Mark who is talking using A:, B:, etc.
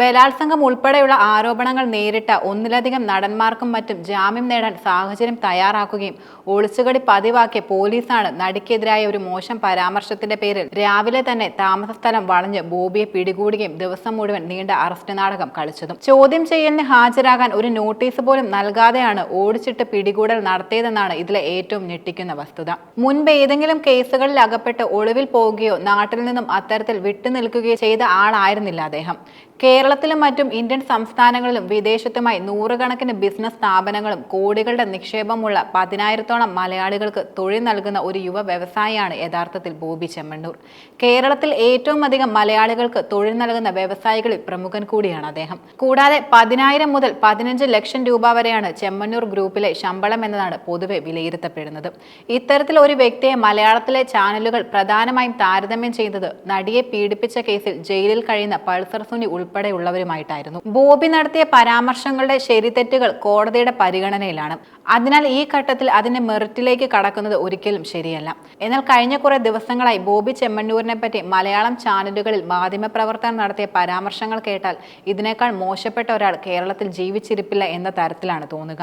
A: ബലാത്സംഗം ഉൾപ്പെടെയുള്ള ആരോപണങ്ങൾ നേരിട്ട ഒന്നിലധികം നടന്മാർക്കും മറ്റും ജാമ്യം നേടാൻ സാഹചര്യം തയ്യാറാക്കുകയും ഒളിച്ചുകടി പതിവാക്കിയ പോലീസാണ് നടിക്കെതിരായ ഒരു മോശം പരാമർശത്തിന്റെ പേരിൽ രാവിലെ തന്നെ താമസസ്ഥലം വളഞ്ഞ് ബോബിയെ പിടികൂടുകയും ദിവസം മുഴുവൻ നീണ്ട അറസ്റ്റ് നാടകം കളിച്ചതും. ചോദ്യം ചെയ്യലിന് ഹാജരാകാൻ ഒരു നോട്ടീസ് പോലും നൽകാതെയാണ് ഓടിച്ചിട്ട് പിടികൂടൽ നടത്തിയതെന്നാണ് ഇതിലെ ഏറ്റവും ഞെട്ടിക്കുന്ന വസ്തുത. മുൻപ് ഏതെങ്കിലും കേസുകളിൽ അകപ്പെട്ട് ഒളിവിൽ പോവുകയോ നാട്ടിൽ നിന്നും അത്തരത്തിൽ വിട്ടുനിൽക്കുകയോ ചെയ്ത ആളായിരുന്നില്ല അദ്ദേഹം. കേരളത്തിലും മറ്റും ഇന്ത്യൻ സംസ്ഥാനങ്ങളിലും വിദേശത്തുമായി നൂറുകണക്കിന് ബിസിനസ് സ്ഥാപനങ്ങളും കോടികളുടെ നിക്ഷേപമുള്ള പതിനായിരത്തോളം മലയാളികൾക്ക് തൊഴിൽ നൽകുന്ന ഒരു യുവ വ്യവസായിയാണ് യഥാർത്ഥത്തിൽ ബോബി ചെമ്മണ്ണൂർ. കേരളത്തിൽ ഏറ്റവും അധികം മലയാളികൾക്ക് തൊഴിൽ നൽകുന്ന വ്യവസായികളിൽ പ്രമുഖൻ കൂടിയാണ് അദ്ദേഹം. കൂടാതെ പതിനായിരം മുതൽ പതിനഞ്ച് ലക്ഷം രൂപ വരെയാണ് ചെമ്മണ്ണൂർ ഗ്രൂപ്പിലെ ശമ്പളം എന്നതാണ് പൊതുവെ വിലയിരുത്തപ്പെടുന്നത്. ഇത്തരത്തിൽ ഒരു വ്യക്തിയെ മലയാളത്തിലെ ചാനലുകൾ പ്രധാനമായും താരതമ്യം ചെയ്തത് നടിയെ പീഡിപ്പിച്ച കേസിൽ ജയിലിൽ കഴിയുന്ന പൾസർ സുനി ഉൾപ്പെടെയുള്ളവരുമായിട്ടായിരുന്നു ബോബി നടത്തിയ പരാമർശങ്ങളുടെ ശരിതെറ്റുകൾ കോടതിയുടെ പരിഗണനയിലാണ്. അതിനാൽ ഈ ഘട്ടത്തിൽ അതിന്റെ മെറിറ്റിലേക്ക് കടക്കുന്നത് ഒരിക്കലും ശരിയല്ല. എന്നാൽ കഴിഞ്ഞ കുറെ ദിവസങ്ങളായി ബോബി ചെമ്മണ്ണൂരിനെ പറ്റി മലയാളം ചാനലുകളിൽ മാധ്യമപ്രവർത്തനം നടത്തിയ പരാമർശങ്ങൾ കേട്ടാൽ ഇതിനേക്കാൾ മോശപ്പെട്ട ഒരാൾ കേരളത്തിൽ ജീവിച്ചിരിപ്പില്ല എന്ന തരത്തിലാണ് തോന്നുക.